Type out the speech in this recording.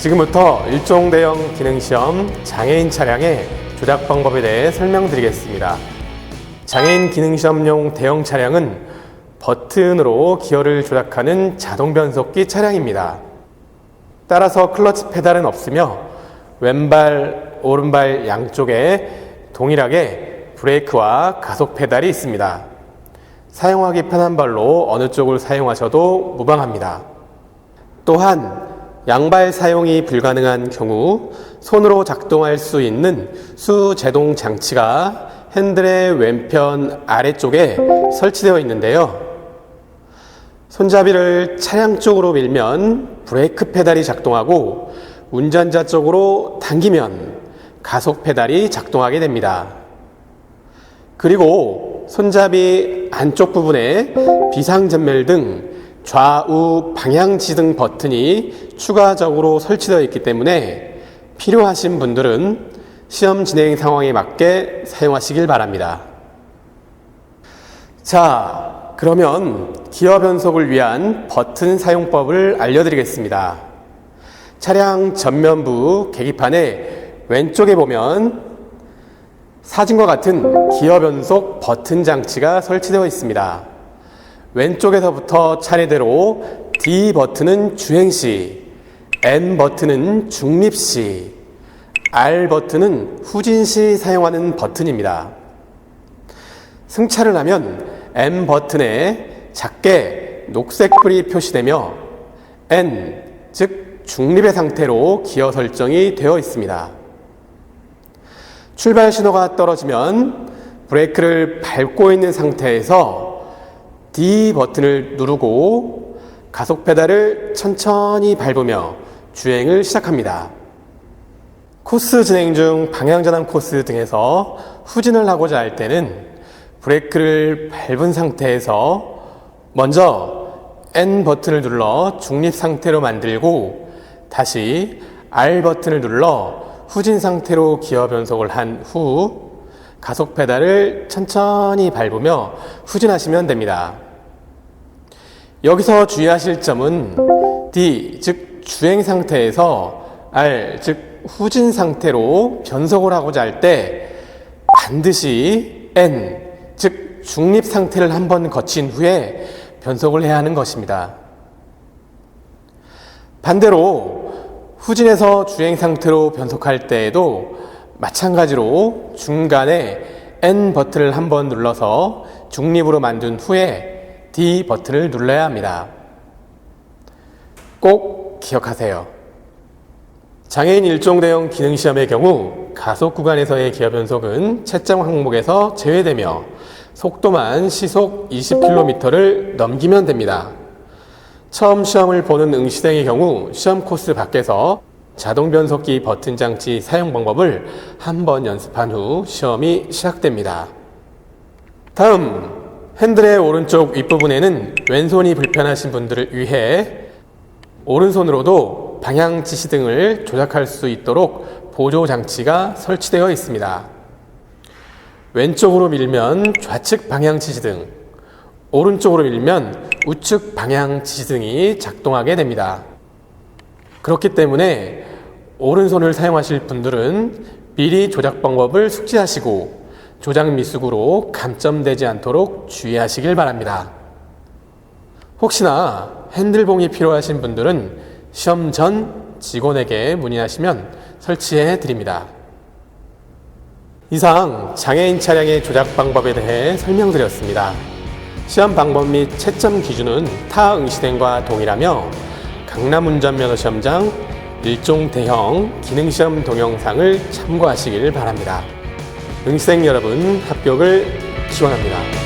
지금부터 일종 대형 기능시험 장애인 차량의 조작 방법에 대해 설명드리겠습니다. 장애인 기능시험용 대형 차량은 버튼으로 기어를 조작하는 자동 변속기 차량입니다. 따라서 클러치 페달은 없으며 왼발, 오른발 양쪽에 동일하게 브레이크와 가속 페달이 있습니다. 사용하기 편한 발로 어느 쪽을 사용하셔도 무방합니다. 또한 양발 사용이 불가능한 경우 손으로 작동할 수 있는 수제동 장치가 핸들의 왼편 아래쪽에 설치되어 있는데요. 손잡이를 차량 쪽으로 밀면 브레이크 페달이 작동하고 운전자 쪽으로 당기면 가속 페달이 작동하게 됩니다. 그리고 손잡이 안쪽 부분에 비상전멸 등 좌우 방향 지등 버튼이 추가적으로 설치되어 있기 때문에 필요하신 분들은 시험 진행 상황에 맞게 사용하시길 바랍니다. 자, 그러면 기어 변속을 위한 버튼 사용법을 알려드리겠습니다. 차량 전면부 계기판에 왼쪽에 보면 사진과 같은 기어 변속 버튼 장치가 설치되어 있습니다. 왼쪽에서부터 차례대로 D 버튼은 주행 시, N 버튼은 중립 시, R 버튼은 후진 시 사용하는 버튼입니다. 승차를 하면 M 버튼에 작게 녹색 불이 표시되며 N, 즉 중립의 상태로 기어 설정이 되어 있습니다. 출발 신호가 떨어지면 브레이크를 밟고 있는 상태에서 D 버튼을 누르고 가속 페달을 천천히 밟으며 주행을 시작합니다. 코스 진행 중 방향전환 코스 등에서 후진을 하고자 할 때는 브레이크를 밟은 상태에서 먼저 N 버튼을 눌러 중립 상태로 만들고 다시 R 버튼을 눌러 후진 상태로 기어 변속을 한 후 가속 페달을 천천히 밟으며 후진하시면 됩니다. 여기서 주의하실 점은 D, 즉 주행 상태에서 R, 즉 후진 상태로 변속을 하고자 할 때 반드시 N, 즉 중립 상태를 한번 거친 후에 변속을 해야 하는 것입니다. 반대로 후진에서 주행 상태로 변속할 때에도 마찬가지로 중간에 N 버튼을 한번 눌러서 중립으로 만든 후에 D 버튼을 눌러야 합니다. 꼭 기억하세요. 장애인 일종 대형 기능 시험의 경우 가속 구간에서의 기어 변속은 채점 항목에서 제외되며 속도만 시속 20km를 넘기면 됩니다. 처음 시험을 보는 응시생의 경우 시험 코스 밖에서 자동 변속기 버튼 장치 사용 방법을 한번 연습한 후 시험이 시작됩니다. 다음 핸들의 오른쪽 윗부분에는 왼손이 불편하신 분들을 위해 오른손으로도 방향 지시 등을 조작할 수 있도록 보조 장치가 설치되어 있습니다. 왼쪽으로 밀면 좌측 방향 지시 등, 오른쪽으로 밀면 우측 방향 지시 등이 작동하게 됩니다. 그렇기 때문에 오른손을 사용하실 분들은 미리 조작 방법을 숙지하시고 조작 미숙으로 감점되지 않도록 주의하시길 바랍니다. 혹시나 핸들봉이 필요하신 분들은 시험 전 직원에게 문의하시면 설치해 드립니다. 이상 장애인 차량의 조작 방법에 대해 설명드렸습니다. 시험 방법 및 채점 기준은 타 응시생과 동일하며 강남 운전면허 시험장 일종 대형 기능시험 동영상을 참고하시길 바랍니다. 응시생 여러분 합격을 기원합니다.